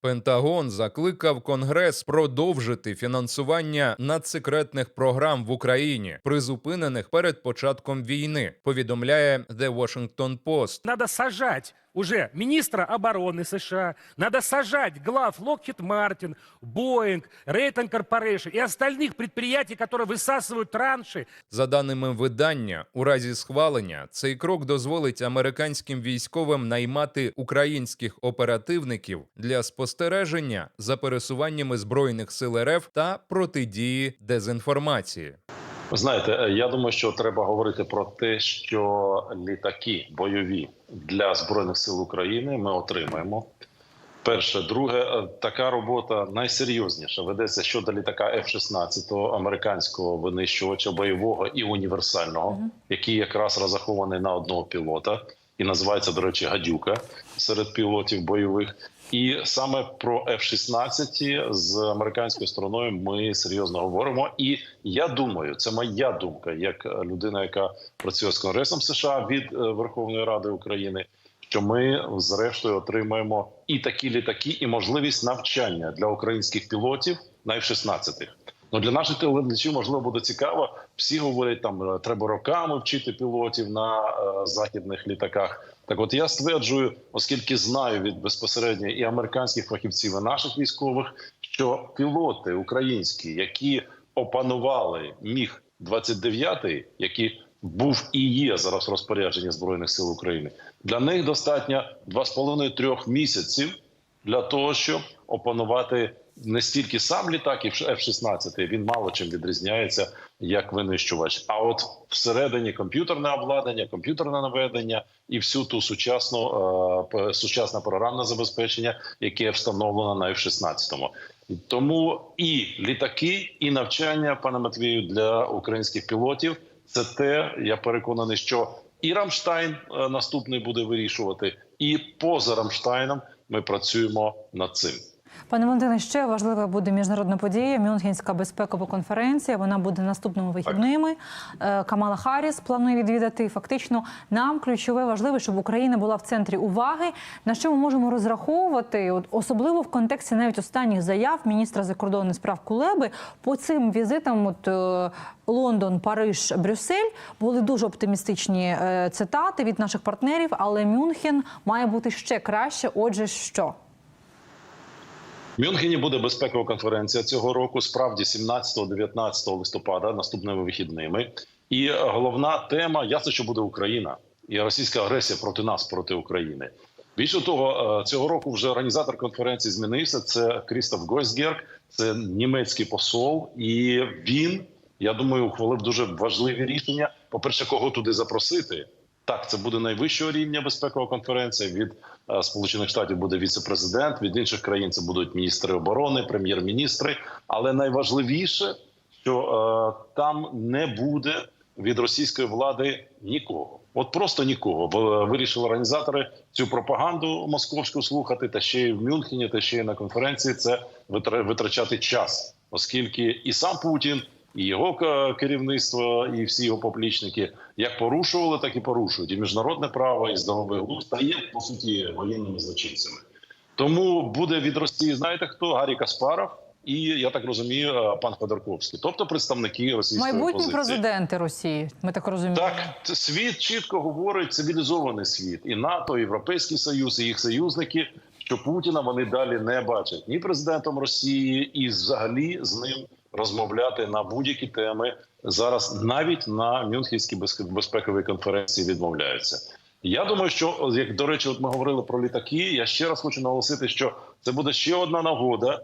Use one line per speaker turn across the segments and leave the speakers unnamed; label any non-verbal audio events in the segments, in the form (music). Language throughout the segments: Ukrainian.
Пентагон закликав Конгрес продовжити фінансування надсекретних програм в Україні, призупинених перед початком війни. Повідомляє The Washington Post.
Надо сажать уже министра обороны США, надо сажать глав Lockheed Martin, Boeing, Raytheon Corporation и остальных предприятий, которые высасывают транши.
За даними видання, у разі схвалення цей крок дозволить американським військовим наймати українських оперативників для спостереження за пересуваннями збройних сил РФ та протидії дезінформації.
Знаєте, е, я думаю, що треба говорити про те, що літаки бойові для збройних сил України ми отримаємо. Перше, друге, е, така робота найсерйозніша. Ведеться щодо літака F-16, американського винищувача бойового і універсального, який якраз розрахований на одного пілота і називається, до речі, гадюка серед пілотів бойових. І саме про F-16 з американською стороною ми серйозно говоримо. І я думаю, це моя думка, як людина, яка працює з Конгресом США від е, Верховної Ради України, що ми зрештою отримаємо і такі літаки, і можливість навчання для українських пілотів на F-16. Ну для наших телеглядачів можливо буде цікаво. Всі говорять, там е, треба роками вчити пілотів на е, західних літаках. Так, от я стверджую, оскільки знаю від безпосередньо і американських фахівців, і наших військових, що пілоти українські, які опанували міг 29 який був і є зараз в розпорядженні збройних сил України, для них достатньо 2,5-3 місяців для того, щоб опанувати не стільки сам літак, і F-16, він мало чим відрізняється як винищувач. А от всередині комп'ютерне обладнання, комп'ютерне наведення і всю ту сучасну е, сучасне програмне забезпечення, яке встановлено на F-16. Тому і літаки, і навчання, пане Матвію, для українських пілотів це те, я переконаний, що і Рамштайн е, наступний буде вирішувати, і поза Рамштайном ми працюємо над цим.
Пане Валентине, ще важлива буде міжнародна подія Мюнхенська безпекова конференція. Вона буде наступними вихідними. Е, Камала Харріс планує відвідати. Фактично, нам ключове важливе, щоб Україна була в центрі уваги. На що ми можемо розраховувати, от особливо в контексті навіть останніх заяв міністра закордонних справ Кулеби по цим візитам. От е, Лондон, Париж, Брюссель були дуже оптимістичні е, цитати від наших партнерів, але Мюнхен має бути ще краще. Отже, що?
Мюнхені буде безпекова конференція цього року. Справді 17-19 листопада, наступними вихідними. І е, головна тема ясно, що буде Україна і російська агресія проти нас, проти України. Більше того, е, цього року вже організатор конференції змінився. Це Крістоф Гойсгерк, це німецький посол, і він, я думаю, ухвалив дуже важливі рішення. По перше, кого туди запросити. Так, це буде найвищого рівня безпекова конференція. Від е, Сполучених Штатів буде віце-президент, від інших країн це будуть міністри оборони, прем'єр-міністри. Але найважливіше, що е, там не буде від російської влади нікого. От просто нікого. Бо вирішили організатори цю пропаганду московську слухати, та ще й в Мюнхені, та ще й на конференції. Це витра- витрачати час, оскільки і сам Путін. І його керівництво, і всі його поплічники як порушували, так і порушують. І міжнародне право, і здоровий глузд та є по суті воєнними злочинцями. Тому буде від Росії, знаєте хто? Гаррі Каспаров і я так розумію, е, пан Ходорковський, тобто представники російської
Майбутні
опозиції.
президенти Росії. Ми так розуміємо.
Так, світ чітко говорить цивілізований світ, і НАТО, і Європейський Союз, і їх союзники, що Путіна вони далі не бачать ні президентом Росії, і взагалі з ним розмовляти на будь-які теми зараз, навіть на Мюнхенській безпековій конференції відмовляються. Я думаю, що як до речі, от ми говорили про літаки. Я ще раз хочу наголосити, що це буде ще одна нагода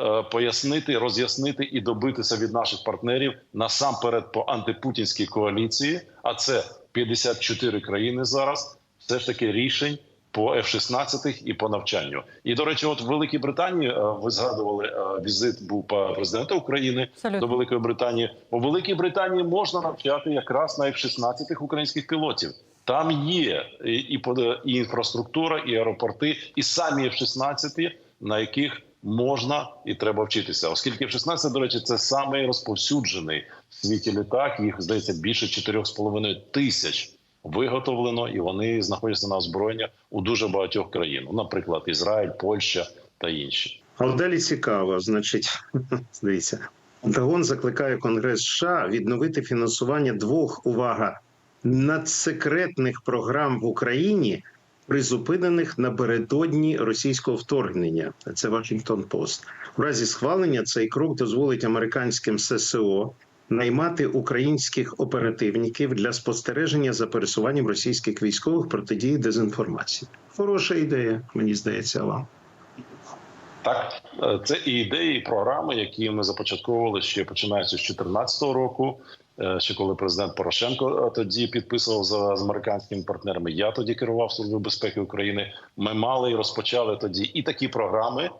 е, пояснити, роз'яснити і добитися від наших партнерів насамперед по антипутінській коаліції. А це 54 країни зараз. Все ж таки рішень по F-16 і по навчанню. І до речі, от в Великій Британії е, ви згадували е, візит був президента України
Абсолютно.
до Великої Британії. У Великій Британії можна навчати якраз на F-16 українських пілотів. Там є і, і, і інфраструктура, і аеропорти, і самі F-16, на яких можна і треба вчитися. Оскільки F-16, до речі, це самий розповсюджений в світі літак. Їх здається більше 4,5 тисяч виготовлено, і вони знаходяться на озброєння у дуже багатьох країн. Наприклад, Ізраїль, Польща, та інші.
А далі цікаво, значить, (laughs) дивіться, Пентагон закликає Конгрес США відновити фінансування двох увага надсекретних програм в Україні, призупинених напередодні російського вторгнення. Це Вашингтон Пост. У разі схвалення цей крок дозволить американським ССО наймати українських оперативників для спостереження за пересуванням російських військових протидії дезінформації. Хороша ідея, мені здається, вам.
Так, е, це і ідеї, і програми, які ми започатковували ще починаючи з 2014 року. е, Ще коли президент Порошенко е, тоді підписував за з американськими партнерами. Я тоді керував службою безпеки України. Ми мали і розпочали тоді і такі програми,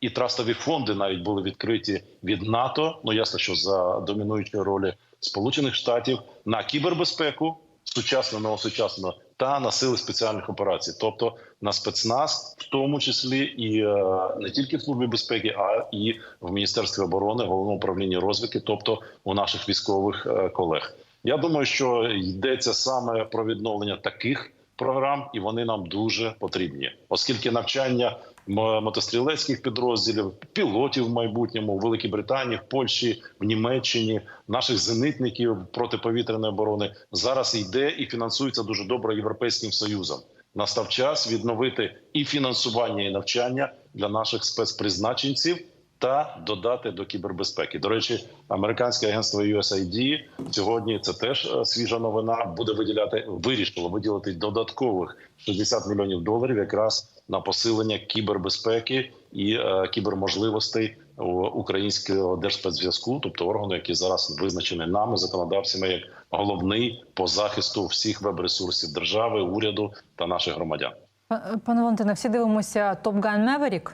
і трастові фонди навіть були відкриті від НАТО. Ну ясно, що за домінуючої ролі Сполучених Штатів на кібербезпеку, сучасно новосучасно, та на сили спеціальних операцій, тобто на спецназ, в тому числі і е, не тільки в службі безпеки, а і в міністерстві оборони, головному управлінні розвідки, тобто у наших військових е, колег. Я думаю, що йдеться саме про відновлення таких програм, і вони нам дуже потрібні, оскільки навчання мотострілецьких підрозділів, пілотів в майбутньому в Великій Британії, в Польщі, в Німеччині, наших зенитників протиповітряної оборони зараз йде і фінансується дуже добре європейським союзом. Настав час відновити і фінансування, і навчання для наших спецпризначенців та додати до кібербезпеки. До речі, американське агентство USAID сьогодні це теж е, свіжа новина. Буде виділяти вирішило виділити додаткових 60 мільйонів доларів якраз на посилення кібербезпеки і е, кіберможливостей українського держспецзв'язку, тобто органу, який зараз визначений нами, законодавцями, як головний по захисту всіх веб-ресурсів держави, уряду та наших громадян.
Пане Валентине, всі дивимося Top Gun Maverick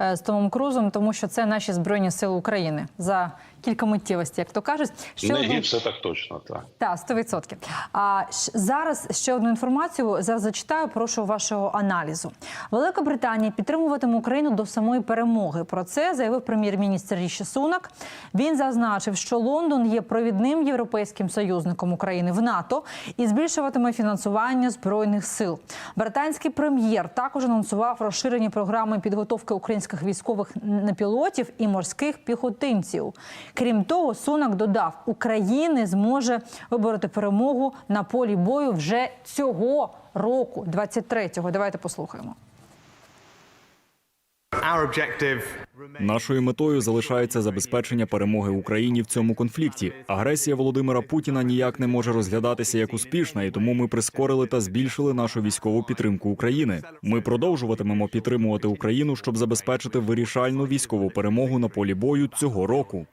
з Томом Крузом, тому що це наші збройні сили України за кілька миттєвостей, як то кажуть. Ще
Не
одну-
гірше так точно. Так.
Так, 100%. А зараз ще одну інформацію зараз зачитаю. Прошу вашого аналізу. Велика Британія підтримуватиме Україну до самої перемоги. Про це заявив прем'єр-міністр Ріші Сунак. Він зазначив, що Лондон є провідним європейським союзником України в НАТО і збільшуватиме фінансування збройних сил. Британський прем'єр також анонсував розширені програми підготовки українських військових непілотів і морських піхотинців. Крім того, Сунак додав, України зможе вибороти перемогу на полі бою вже цього року, 23-го. Давайте послухаємо.
Нашою метою залишається забезпечення перемоги Україні в цьому конфлікті. Агресія Володимира Путіна ніяк не може розглядатися як успішна, і тому ми прискорили та збільшили нашу військову підтримку України. Ми продовжуватимемо підтримувати Україну, щоб забезпечити вирішальну військову перемогу на полі бою цього року.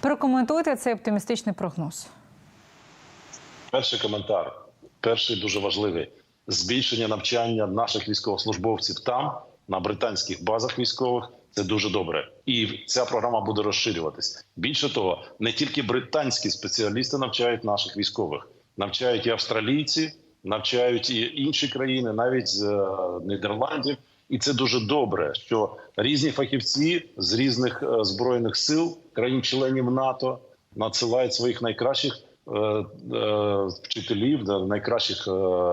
Прокоментуйте цей оптимістичний прогноз.
Перший коментар, перший дуже важливий: збільшення навчання наших військовослужбовців там, на британських базах військових. Це дуже добре, і ця програма буде розширюватись. Більше того, не тільки британські спеціалісти навчають наших військових, навчають і австралійці, навчають і інші країни, навіть з е, Нідерландів. І це дуже добре, що різні фахівці з різних е, збройних сил країн-членів НАТО надсилають своїх найкращих е, вчителів, найкращих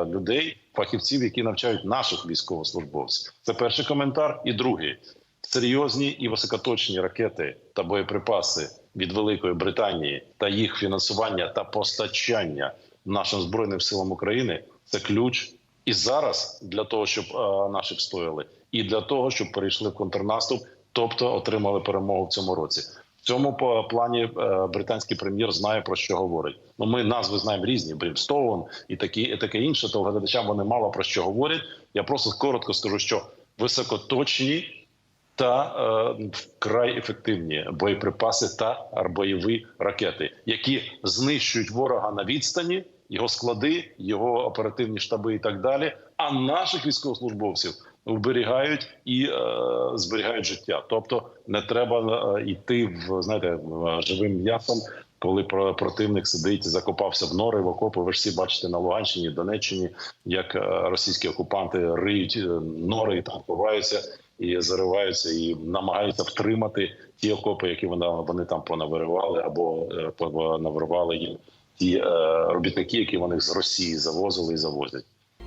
людей, фахівців, які навчають наших військовослужбовців. Це перший коментар. І другий серйозні і високоточні ракети та боєприпаси від Великої Британії та їх фінансування та постачання нашим збройним силам України це ключ і зараз для того, щоб е, наші встояли, і для того, щоб перейшли в контрнаступ, тобто отримали перемогу в цьому році. В цьому плані е, британський прем'єр знає про що говорить. Ну ми назви знаємо різні: Брімстоун і такі, і таке інше. То глядачам вони мало про що говорять. Я просто коротко скажу, що високоточні та е, вкрай ефективні боєприпаси та бойові ракети, які знищують ворога на відстані, його склади, його оперативні штаби і так далі. А наших військовослужбовців вберігають і е, зберігають життя. Тобто не треба е, йти в знаєте живим м'ясом. Коли про- противник сидить, закопався в нори в окопи. Ви ж всі бачите на Луганщині, Донеччині, як е, російські окупанти риють е, нори там ховаються і зариваються, і намагаються втримати ті окопи, які вони, вони там понавиривали або е, понавирували їм ті е, робітники, які вони з Росії завозили і завозять.